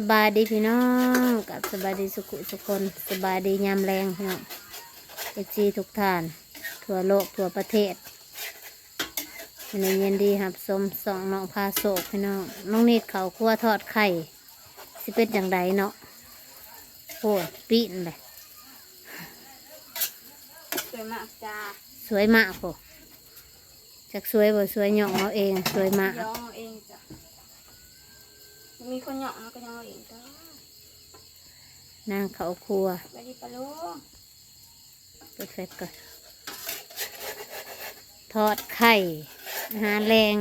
สบายดีพี่น้องกับสบายดีสุขุสุคนสบายดียามแรงพี่น้องเอจีทุกท่าน ทั่วโลกทั่วประเทศอยู่ในเย็นดีครับสมสองน้องพาโศกพี่น้องน้องนิดเขาวคั่วทอดไข่สิเป็นอย่างไรเนาะโอ้ยปีนเลยสวยมากจ้าสวยมากโหจากสวยบ่สวยหยองเอาเอง สวยมากย้องเอาเองจ้ะ มีคนเหยาะมันก็ย้องเอาเองจ้านางเขาครัวไปดีปะลูกเปิดไฟก่อนทอดไข่อาหารแรง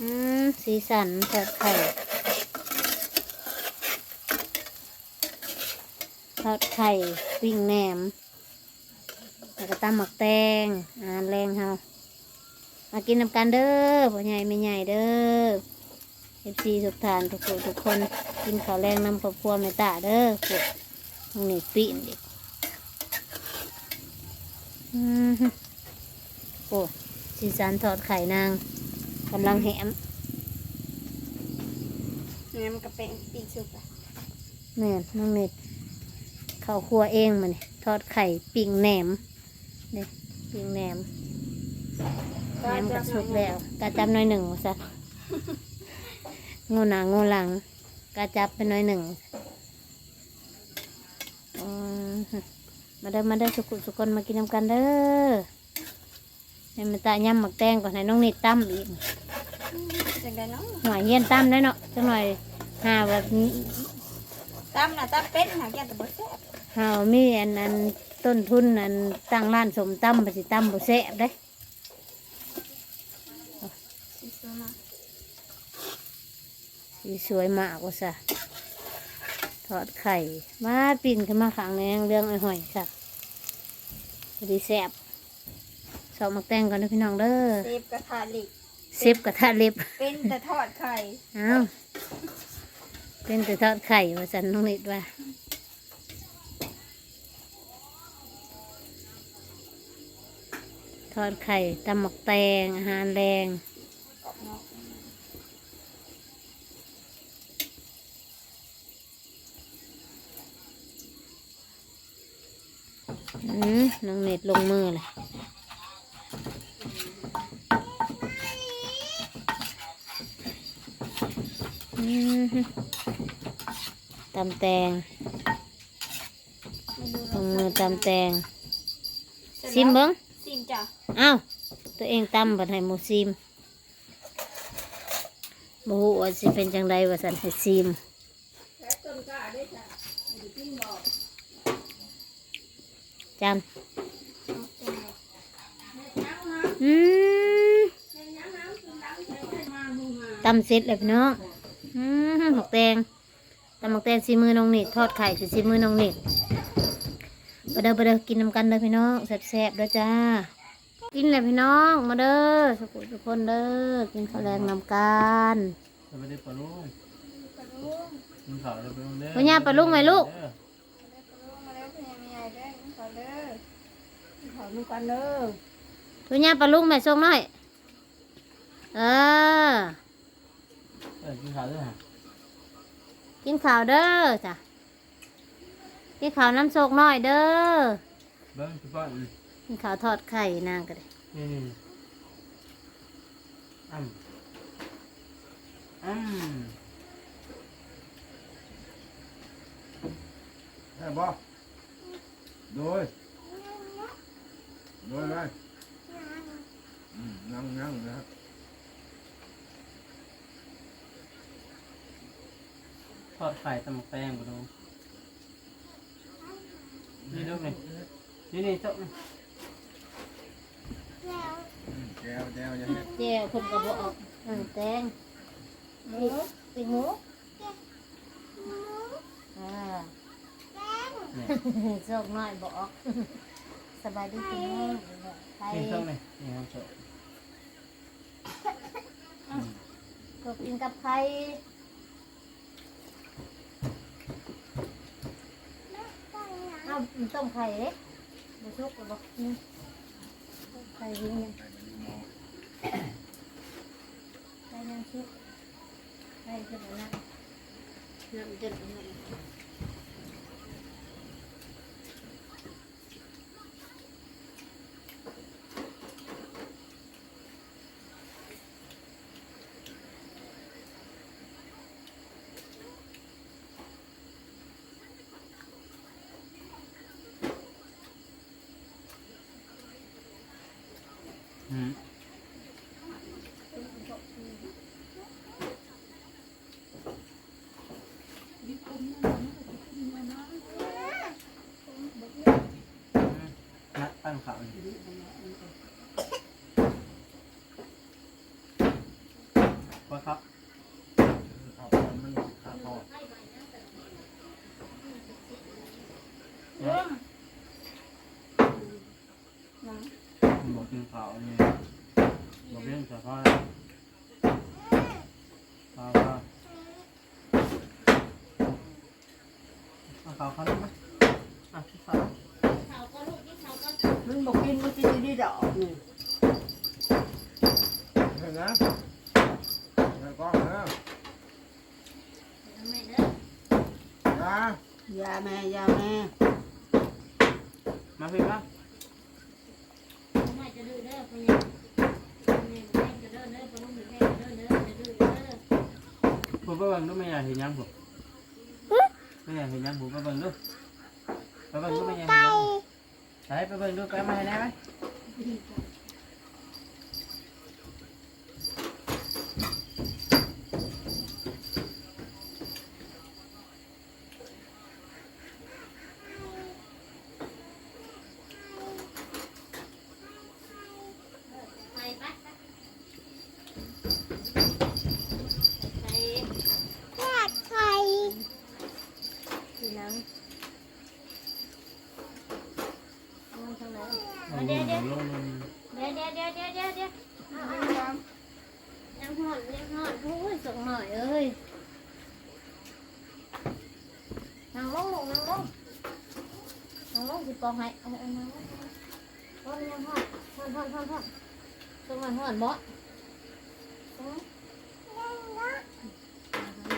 อืมสีสันทอดไข่ทอดไข่ปิ้งแหนมแล้วก็ตำหมักแตงอาหารแรงเฮามากินน้ำกันเด้อพ่อใหญ่ไม่ใหญ่เด้อ อฟซีทุกท่านทุกคนทุกคนกินข้าวแรงนำครอบครัวแม่ตาเด้อพวกมึงนี่ปีนดิอืมฮึโอ้สีสันทอดไข่นางกำลังแหมเนี่ยมันก็เป็นปีกสุกอะแม่นน้องเน็ตข้าวครัวเองมันทอดไข่ปิ้งแหนมเนี่ยปิ้งแหนมแหนมกระสุกแล้วกระจับหน้อยหนึ่งว่าซะ งูหนางูหลังกระจับไปหน้อยหนึ่งอืมาเด้อมาเด้อสุกุสุคนมากินน้ำกันเด้อให้มันตาย่ำหมักแตงก่อนให้น้องนิดตั้มอีกจังไดเนาะหน่อยเฮียนตั้มได้เนาะจังหน่อยหาแบบตั้มน่ะตั้มเป็ดหาแกแต่บ่แซ่บหามีอันอันต้นทุนอันตั้งร้านสมตั้มไปสิตั้มบุแซ่บได้ สีสวยมาก สีสวยมากว่าซะทอดไข่ มาปิ่นขึ้นมาขังในเรื่องไอ้หอยค่ะพอดีแซ่บสอบหมักแตงก่อนนะพี่น้องเด้อเซฟกระทะเหล็กเซฟกระทะเล็บเป็นแต่ทอดไข่อ้าวเป็นแต่ทอดไข่ว่าสันน้องนิดว่าทอดไข่ตำหมักแตงอาหารแรง อบนอกอืมน้องเน็ตลงมือเลยอืมตำแตงไม่ดูลงมือตำแตงเสร็จแล้วซิมเบิ้งซิมจ้ะอ้าวตัวเองตำบัดให้หมูซิมบฮูว่าสิเป็นจังไดว่าสันให้ซิม จานอืมตำเสร็จแล้วพี่น้องอืมหมกแตงตำหมกแตงซีมือน้องนิดทอดไข่คือซีมือน้องนิดมาเด้อมาเด้อกินน้ำกันเด้อพี่น้องแซ่บๆเด้อจ้า กินเลยพี่น้องมาเด้อสุขุทุกคนเด้อกินข้าวแรงนำกันสวัสดีปลาลุงปลาลูกมึงขาวจะไปโรงเรียนพ่อย่าปลาลุงไหมลูก ปลาลูกมาแล้วพี่ใหญ่เด้อกินข้าวเด้อ กินข้าวนุ่กันเด้อทุญ่าปลาลุงแม่ส่งหน่อย เออ เออกินขาวด้วยฮะกินข้าวเด้อจ้ะ กินข้าวน้ำโซกหน่อยเด้อ เบิ้งพี่ป้อนกินข้าวทอดไข่นางก็ได้นี่นี่อ้ำอ้ำได้บ่โดย โดยไรอืมนั่งนั่งนะครับทอดไข่ตำแตงบ่ดูนี่ลูกนี่นี่นี่โต๊ะนี่แก้วแก้วยังไงเจ้าคนกระบอกอืมแตงหมูปีหมูอ่าเนี่ยโซกหน่อยบอก สบายดีพี่น้องไข่นี่โต๊ะนี่นี่ครับโต๊ะก็กินกับไข่เอามันต้มไข่เด้บุชุกหรือบอกนี่ไข่ยิงยังไข่ยังชุกให้ขึ้นมานั่งน้ำจน นัดตั้งข่าวนี่ว่าครับเอามันขาดพอ น้อง ผมบอ กกินข่าวนี่บอกเรื่องสะพายข่าวว่าเอาข่าวเขาได้ไหมอะที่ข่าวเขาก็ลูกที่เขาก็มันบอกกินมันกินดีดอกนี่เห็นนะแล้วก็นะไม่เด้อนะยาแม่ยาแม่มาพี่ปะไม่ จะดื้อเด้อพยายามเนี่ยแม่จะเด้อเด้อพนุ่มแม่จะเด้อเด้อจะดื้อเด้อผมไปเบิ่งดูไม่อยากเห็นยังผมไม่อยากเห็นยังผมไปเบิ่งดูไปเบิ่งดูไม่อยากเห็นยังใช่ไปเบิ่งดูไปมาให้ได้ไหม ไปไปไปไป แค่ไข่ ทีหลังเอาทางไหน ลงลงลงลง เดี๋ยวเดี๋ยวเดี๋ยวเดี๋ยวเดี๋ยวเดี๋ยวเอาเอาเอายังหอนยังหอนโอ้ ยส่งหน่อยเอ้ยนั่งลงลูกนั่งลงนั่งลงสิปองให้เอาเอานั่งลงหอนยังหอนหอนหอนหอนหอนส่งหน่อยหอนบ่อืม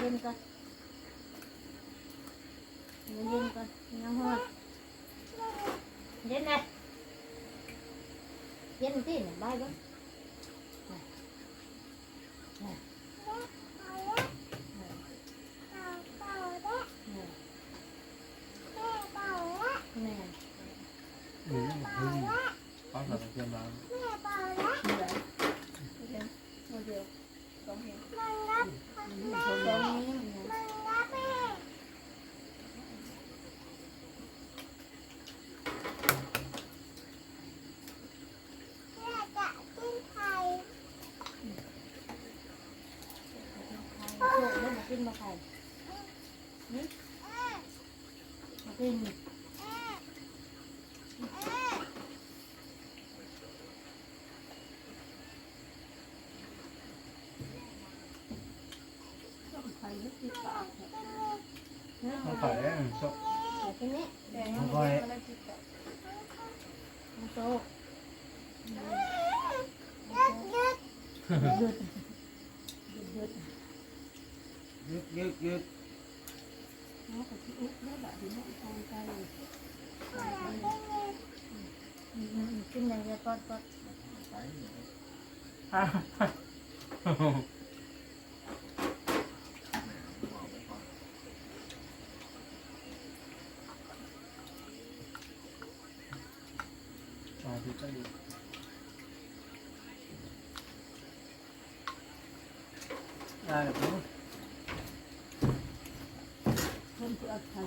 เย็นก่อนเย็นก่อนยังหอนเย็นเลยเย็นที่ไหนบ้ายบ้าง แม่ อืมอืมเขาใส่เทียมมา เหลือเดี๋ยวเดี๋ยวสองเห็นสองนี้ โอ้ยแล้วมา กินมาใครนี่มากินไข่ไม่ติดปากเขาใส่ชกมากินนี่แต่ยังไม่ได้ติดปากมาโซ่ยึดยึดยึด กินอย่างเดียวก่อนก่อนฮ่าฮ่ามาที่ก็ดีได้ปุ๊บ คนที่เอาไข่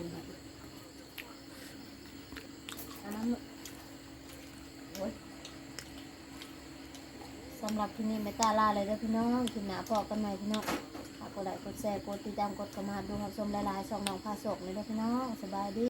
อันนั้นโอ้ยสำหรับที่นี่ไม่กล้าล่าเลยเด้อพี่น้องกินหนาปอกกันหน่อยพี่น้องฝากกดไลค์กดแชร์กดติดตามกดกระมาดูครับชมหลายๆสองน้องพาสกเลยเด้อพี่น้องสบายดี